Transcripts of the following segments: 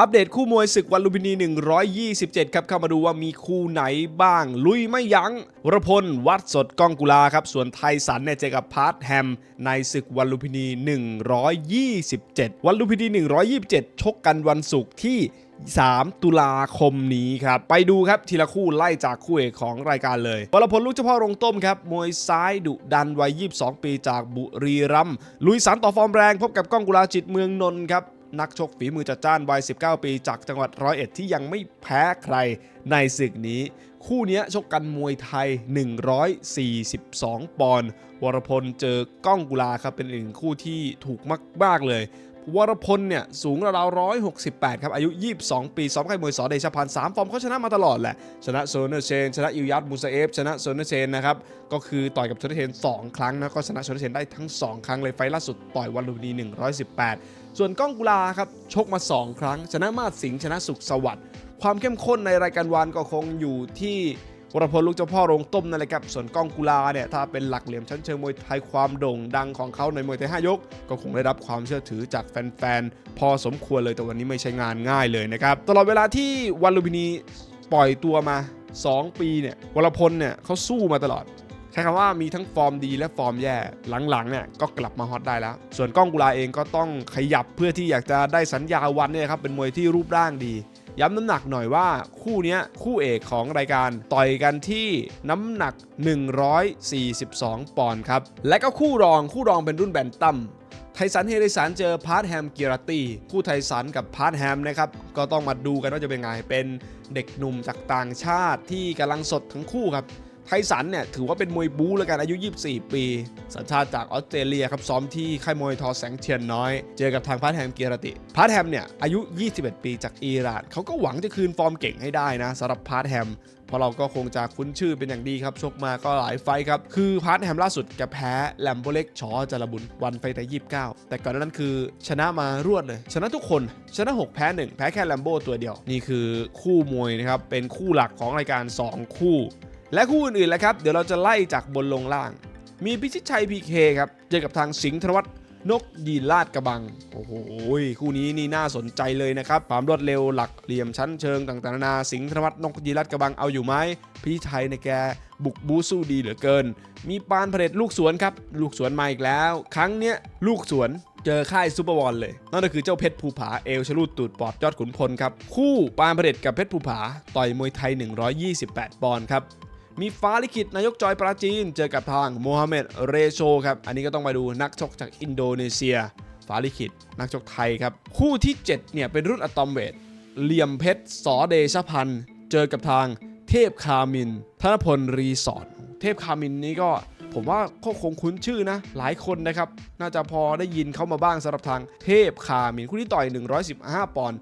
อัปเดตคู่มวยศึกวันลุมพินี 127 ครับ เข้ามาดูว่ามีคู่ไหนบ้าง ลุยไม่ยัง้งวรพล วัดสดก้องกุลาครับ ส่วนไทสันเนี่ยเจอกับพาร์ทแฮม ในศึกวันลุมพินี 127 วันลุมพินี 127 ชกกันวันศุกร์ที่ 3 ตุลาคมนี้ครับ ไปดูครับทีละคู่ไล่จากคู่เอกของรายการเลยวรพลลูกเจ้าพ่อรงต้มครับ มวยซ้ายดุดันวัย 22 ปีจากบุรีรัมย์ลุยสันต่อฟอร์มแรงพบกับก้องกุลาจิตเมืองนนท์ครับ นักชกฝีมือจัดจ้านวัย 19 ปี จากจังหวัดร้อยเอ็ดที่ยังไม่แพ้ใครในศึกนี้ คู่นี้ชกกันมวยไทย 142 ปอนด์วรพลเจอก้องกุลาครับเป็นอีกหนึ่งคู่ที่ถูกมากๆเลยวรพลเนี่ยสูงราวๆ168ครับ อายุ 22 ปีซ้อมค่ายมวยสอเดชพันธ์3ฟอร์มเขาชนะมาตลอดแหละ ชนะโซเนอร์เชน ชนะอิวยัตมูซาเอฟ ชนะโซเนอร์เชนนะครับ ก็คือต่อยกับโซเนอร์เชน 2 ครั้งนะ ก็ชนะโซเนอร์เชนได้ทั้ง 2 ครั้งเลยไฟล์ล่าสุดต่อยวันลุมพินี118 ส่วนก้องกุลาครับชกมา 2 ครั้ง ชนะมาศสิงห์ชนะสุขสวัสดิ์ความเข้มข้นในรายการวันก็คงอยู่ที่วรพลลูกเจ้าพ่อโรงต้มนั่นแหละครับส่วนก้องกุลาเนี่ยถ้าเป็นหลักเหลี่ยมชั้นเชิงมวยไทยความโด่งดังของเขาในมวยไทย5ยก ก็คงได้รับความเชื่อถือจากแฟนๆ พอสมควรเลยแต่วันนี้ไม่ใช่งานง่ายเลยนะครับ ตลอดเวลาที่วันลุมพินีปล่อยตัวมา 2 ปีเนี่ยวรพลเนี่ยเขาสู้มาตลอด ใช้คำว่ามีทั้งฟอร์มดีและฟอร์มแย่หลังๆเนี่ยก็กลับมาฮอตได้แล้ว ส่วนก้องกุลาเองก็ต้องขยับเพื่อที่อยากจะได้สัญญาวันเนี่ยครับเป็นมวยที่รูปร่างดีย้ำน้ำหนักหน่อยว่าคู่เนี้ยคู่เอกของรายการต่อยกันที่น้ำหนัก 142 ปอนด์ครับ และก็คู่รองคู่รองเป็นรุ่นแบนตัมไทสันเฮริสันเจอพาร์ทแฮมกิรตีคู่ไทสันกับพาร์ทแฮมนะครับ ก็ต้องมาดูกันว่าจะเป็นไง เป็นเด็กหนุ่มจากต่างชาติที่กำลังสดทั้งคู่ครับ ไทสันเนี่ยถือว่าเป็นมวยบู๊แล้วกันอายุ 24 ปี สัญชาติจากออสเตรเลียครับซ้อมที่ค่ายมวยทอแสงเทียนน้อย เจอกับทางพาร์ทแฮมเกียรติ พาร์ทแฮมเนี่ยอายุ 21 ปีจากอิหร่านเขาก็หวังจะคืนฟอร์มเก่งให้ได้นะสำหรับพาร์ทแฮมเพราะเราก็คงจะคุ้นชื่อเป็นอย่างดีครับชกมาก็หลายไฟครับ คือพาร์ทแฮมล่าสุดแกแพ้แลมโบเล็กชอจารบุญวันไฟแต่29แต่ก่อนนานั้นคือชนะมารวดเลย ชนะทุกคน ชนะ 6 แพ้ 1 แพ้แค่แลมโบตัวเดียว นี่คือคู่มวยนะครับ เป็นคู่หลักของรายการ 2 คู่ และคู่อื่นๆแหละครับ เดี๋ยวเราจะไล่จากบนลงล่าง มีพิชิตชัยพีเคครับ เจอกับทางสิงห์ธนวัฒน์นกยีลาดกระบัง โอ้โห คู่นี้นี่น่าสนใจเลยนะครับความรวดเร็วหลักเหลี่ยมชั้นเชิงต่างๆนานาสิงห์ธนวัฒน์นกยีลาดกระบังเอาอยู่ไหมพิชัยในแกบุกบูสู้ดีเหลือเกิน มีปานเผด็จลูกสวนครับ ลูกสวนมาอีกแล้ว ครั้งเนี้ยลูกสวนเจอค่ายซูเปอร์บอลเลย นั่นก็คือเจ้าเพชรภูผาเอลชลูดตูดปอดยอดขุนพลครับ คู่ปานเผด็จกับเพชรภูผาต่อยมวยไทย 128 ปอนด์ครับ มีฟ้าลิขิตนายกจอยปราจีน เจอกับทางโมฮัมเหม็ดเรโชครับ อันนี้ก็ต้องไปดูนักชกจากอินโดนีเซีย ฟ้าลิขิตนักชกไทยครับ คู่ที่ 7 เนี่ย เป็นรุ่นอะตอมเวทเหลี่ยมเพชรสอเดชพันธ์เจอกับทางเทพคามินธนพลรีสอร์ทเทพคามินนี่ก็ผมว่าก็คงคุ้นชื่อนะ หลายคนนะครับ น่าจะพอได้ยินเข้ามาบ้างสำหรับทางเทพคามินคู่ที่ต่อย 115 ปอนด์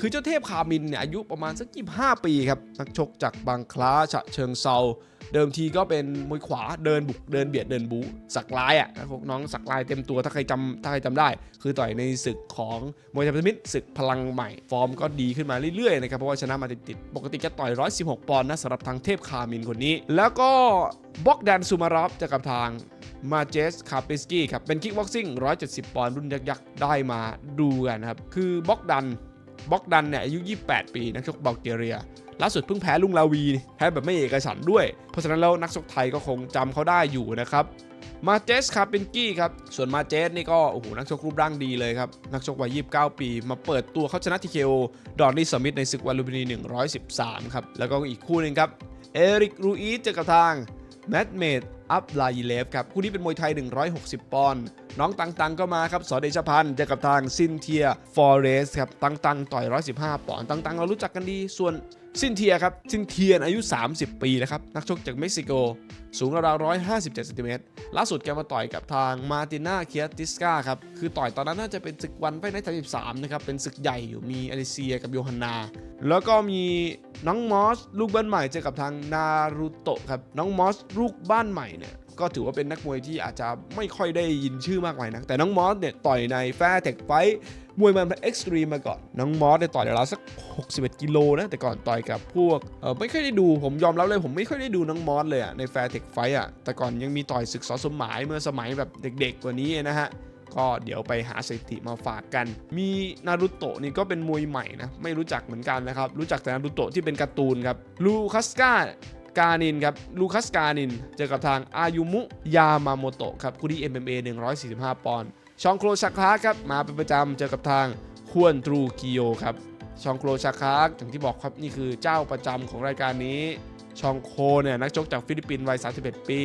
คือเจ้าเทพคามินเนี่ยอายุประมาณสัก 25 ปีครับ นักชกจากบางคล้าฉะเชิงเซา เดิมทีก็เป็นมวยขวาเดินบุกเดินเบียดเดินบูสักลายอะพวกน้องสักลายเต็มตัวถ้าใครจำถ้าใครจำได้ คือต่อยในศึกของมวยไทยพันธมิตรศึกพลังใหม่ ฟอร์มก็ดีขึ้นมาเรื่อยๆนะครับเพราะว่าชนะมาติดๆปกติแกต่อย 116 ปอนด์นะสำหรับทางเทพคามินคนนี้ แล้วก็บ็อกแดนซูมารอฟจะกับทางมาเจสคาปิสกี้ครับเป็นคิกบ็อกซิ่ง 170 ปอนด์รุ่นยักษ์ได้มาดูกันนะครับคือบ็อกดัน บ็อกดันเนี่ยอายุ 28 ปี นักชกบัลแกเรีย ล่าสุดเพิ่งแพ้ลุงลาวี แพ้แบบไม่เอกฉันด้วย เพราะฉะนั้นแล้วนักชกไทยก็คงจำเขาได้อยู่นะครับมาเจสคาปินกี้ครับ ส่วนมาเจสนี่ก็โอ้โหนักชกรูปร่างดีเลยครับ นักชกวัย 29 ปี มาเปิดตัวเขาชนะทีเคโอดอนนี่สมิธในศึกวันลุมพินี 113 ครับ แล้วก็อีกคู่หนึ่งครับ เอริกรูอีสเจอกับทางแมตเมดอัพลายเลฟครับคู่นี้เป็นมวยไทย 160 ปอนด์น้องตังตังก็มาครับสอเดชพันธ์เจอกับทางซินเทียฟอเรสครับตังตังต่อย 115 ปอนด์ตังตังเรารู้จักกันดีส่วน ซินเทียครับซินเทียนอายุ 30 ปีนะครับนักชกจากเม็กซิโก สูงราวๆ157เซนติเมตรล่าสุดแกมาต่อยกับทางมาติน่าเคียติสกาครับ คือต่อยตอนนั้นน่าจะเป็นศึกวันไฟใน33นะครับ เป็นศึกใหญ่อยู่มีอลิเซียกับโยฮันนา แล้วก็มีน้องมอส ลูกบ้านใหม่เจอกับทางนารูโตะครับ น้องมอส ลูกบ้านใหม่เนี่ย ก็ถือว่าเป็นนักมวยที่อาจจะไม่ค่อยได้ยินชื่อมากมายนะแต่น้องมอสเนี่ยต่อยในแฟร์เทคไฟมวยมันเอ็กซ์ตรีมมาก่อน น้องมอสเนี่ยต่อยราวสัก 61 กิโลนะแต่ก่อนต่อยกับพวกเออไม่ค่อยได้ดูผมยอมรับเลยผมไม่ค่อยได้ดูน้องมอสเลยอะในแฟร์เทคไฟอะแต่ก่อนยังมีต่อยศึกสอสมหมายเมื่อสมัยแบบเด็กๆกว่านี้นะฮะก็เดี๋ยวไปหาสถิติมาฝากกัน มีนารุโตะนี่ก็เป็นมวยใหม่นะ ไม่รู้จักเหมือนกันนะครับ รู้จักแต่นารุโตะที่เป็นการ์ตูนครับ ลูคัสกา กานินครับลูคัสกานิน เจอกับทางอายุมุยามาโมโตะครับคู่ที่ MMA 145 ปอนด์ชองโครชาคาครับมาเป็นประจำเจอกับทางฮวนตรูกิโยครับชองโครชาคาอย่างที่บอกครับนี่คือเจ้าประจำของรายการนี้ชองโคเนี่ยนักชกจากฟิลิปปินส์วัย 31 ปี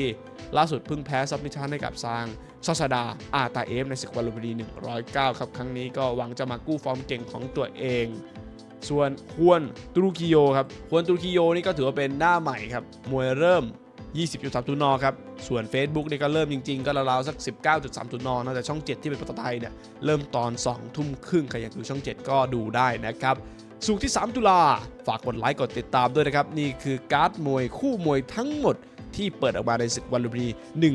ล่าสุดเพิ่งแพ้ซับมิชันให้กับซางซอสดาอาตาเอฟในศึกวันลุมพินี109 ครับ ครั้งนี้ก็หวังจะมากู้ฟอร์มเก่งของตัวเอง ส่วนฮวนตูรุกิโยครับฮวนตูรุกิโยนี่ก็ถือว่าเป็นหน้าใหม่ครับ มวยเริ่ม 20.3ตุนอครับ ส่วน Facebook นี่ก็เริ่มจริงๆ ก็ราวๆสัก 19.3ตุนอนะแต่ช่อง 7 ที่เป็นภาษาไทยเนี่ยเริ่มตอน 2 ทุ่มครึ่งใครอยากดูช่อง 7 ก็ดูได้นะครับสุกที่ 3 ตุลา ฝากกดไลค์กดติดตามด้วยนะครับ นี่คือการ์ดมวยคู่มวยทั้งหมดที่เปิดออกมาในศึกวันลุมพินี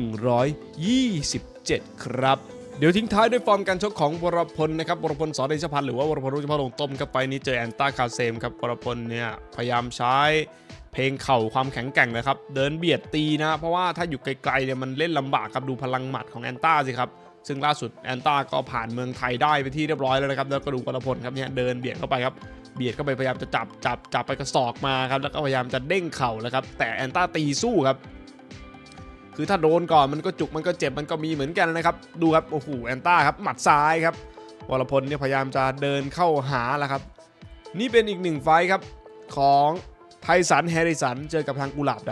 127 ครับ เดี๋ยวทิ้งท้ายด้วยฟอร์มการชกของวรพลนะครับวรพลสอนเดชพันธ์หรือว่าวรพลรุ่งเฉพาะลงต้มครับไปนี้เจอแอนต้าคาเซมครับวรพลเนี่ยพยายามใช้เพลงเข่าความแข็งแกร่งนะครับ เดินเบียดตีนะ เพราะว่าถ้าอยู่ไกลๆเนี่ยมันเล่นลำบากครับดูพลังหมัดของแอนต้าสิครับซึ่งล่าสุดแอนต้าก็ผ่านเมืองไทยได้ไปที่เรียบร้อยแล้วนะครับแล้วก็ดูวรพลครับเนี่ยเดินเบียดเข้าไปครับเบียดเข้าไปพยายามจะจับจับจับไปกระสอกมาครับแล้วก็พยายามจะเด้งเข่าแล้วครับแต่แอนต้าตีสู้ครับ คือถ้าโดนก่อนมันก็จุกมันก็เจ็บมันก็มีเหมือนกันนะครับดูครับโอ้โหแอนต้าครับหมัดซ้ายครับวรพลเนี่ยพยายามจะเดินเข้าหาแล้วครับ นี่เป็นอีกหนึ่งไฟครับของไทสันแฮริสันเจอกับทางกุหลาบด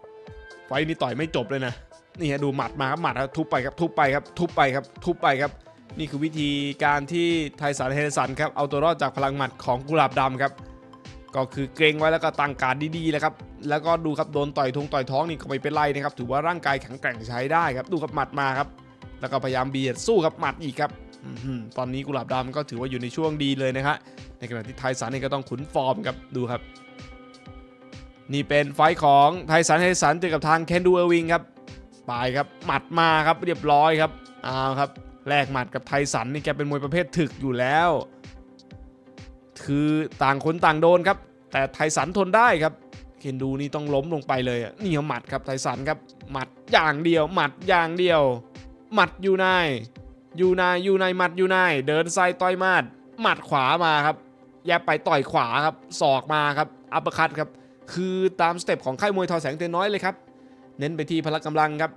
ำไฟนี้ต่อยไม่จบเลยนะนี่ฮะดูหมัดมาครับหมัดครับทุบไปครับทุบไปครับทุบไปครับทุบไปครับ นี่คือวิธีการที่ไทสันแฮร์ริสันครับเอาตัวรอดจากพลังหมัดของกุหลาบดำครับ ก็คือเกรงไว้แล้วก็ตั้งการดีๆแล้วครับ แล้วก็ดูครับโดนต่อยทงต่อยท้องนี่ก็ไม่เป็นไรนะครับ ถือว่าร่างกายแข็งแกร่งใช้ได้ครับ ดูครับหมัดมาครับ แล้วก็พยายามเบียดสู้ครับหมัดอีกครับตอนนี้กุหลาบดำก็ถือว่าอยู่ในช่วงดีเลยนะครับในขณะที่ไทสันเองก็ต้องขุนฟอร์มครับดูครับ นี่เป็นไฟท์ของไทสันไทสันเจอกับทางเคนดูเอวิงครับปายครับหมัดมาครับเรียบร้อยครับเอาครับแลกหมัดกับไทสันนี่แกเป็นมวยประเภทถึกอยู่แล้ว คือต่างคนต่างโดนครับ แต่ไทสันทนได้ครับ เคนดูนี่ต้องล้มลงไปเลยอะนี่เอาหมัดครับไทสันครับหมัดอย่างเดียว หมัดอย่างเดียว หมัดอยู่ในอยู่ในอยู่ในหมัดอยู่ในเดินไซต่อยหมัดหมัดขวามาครับแยบไปต่อยขวาครับศอกมาครับอัปเปอร์คัตครับคือตามสเต็ปของค่ายมวยทอแสงเตียนน้อยเลยครับ เน้นไปที่พละกำลังครับ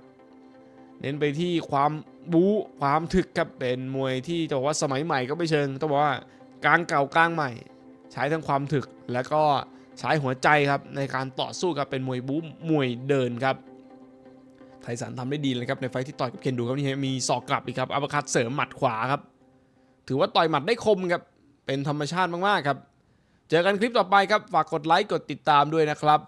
เน้นไปที่ความบู๊ความถึกครับเป็นมวยที่จะบอกว่าสมัยใหม่ก็ไม่เชิงต้องบอกว่า กลางเก่ากลางใหม่ ใช้ทั้งความถึกและก็ใช้หัวใจครับในการต่อสู้ครับเป็นมวยบู๊มวยเดินครับไทสันทำได้ดีเลยครับในไฟที่ต่อยกับเคนดูครับนี่มีศอกกลับอีกครับอัปคัตเสริมหมัดขวาครับ ถือว่าต่อยหมัดได้คมครับเป็นธรรมชาติมากๆครับ เจอกันคลิปต่อไปครับฝากกดไลค์กดติดตามด้วยนะครับ